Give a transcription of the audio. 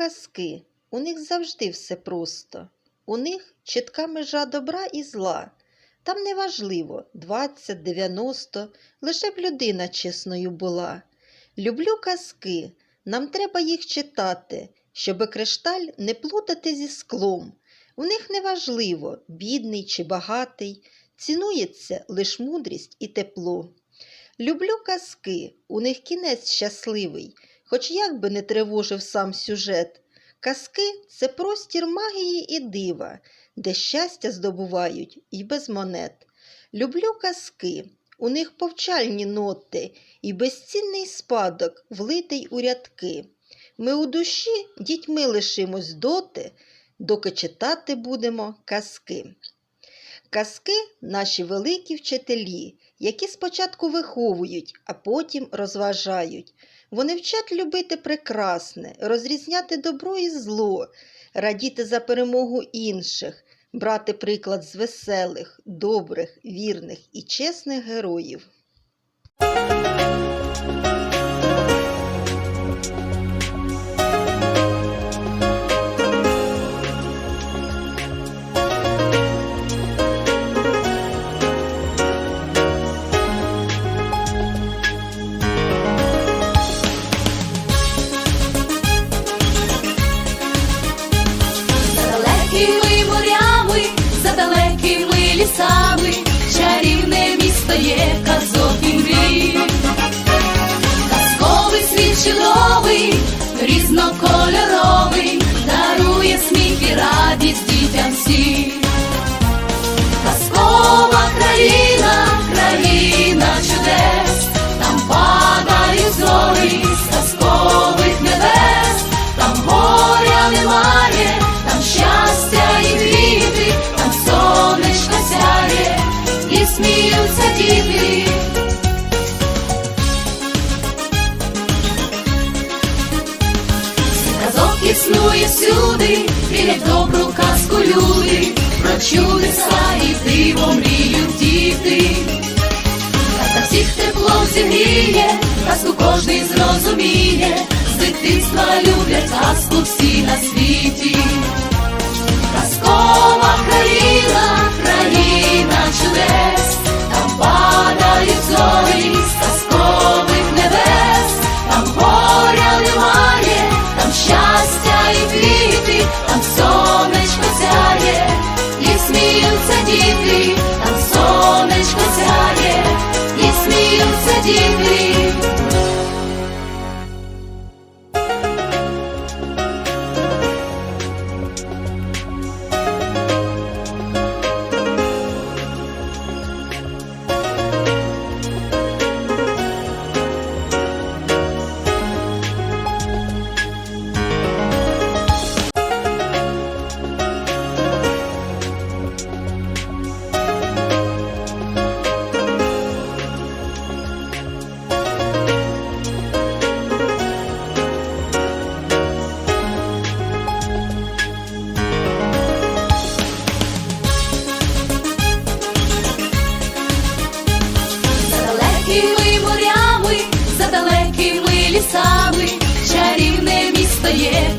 казки, у них завжди все просто. У них чітка межа добра і зла. Там не важливо 20, 90, лише б людина чесною була. Люблю казки, нам треба їх читати, щоби кришталь не плутати зі склом. У них не важливо, бідний чи багатий, цінується лиш мудрість і тепло. Люблю казки, у них кінець щасливий, хоч як би не тривожив сам сюжет. Казки це простір магії і дива, де щастя здобувають і без монет. Люблю казки, у них повчальні ноти і безцінний спадок, влитий у рядки. Ми у душі дітьми лишимось доти, доки читати будемо казки. Казки наші великі вчителі, які спочатку виховують, а потім розважають. Вони вчать любити прекрасне, розрізняти добро і зло, радіти за перемогу інших, брати приклад з веселих, добрих, вірних і чесних героїв. Чарівне місто є казок сміються діти. Казок існує всюди, вірять добру казку люди, про чудеса і диво мріють діти. Казка всіх теплом зігріє, казку кожний зрозуміє, з дитинства люблять казку всі на світі. Казкова країна, сміються лісами, чарівне місто є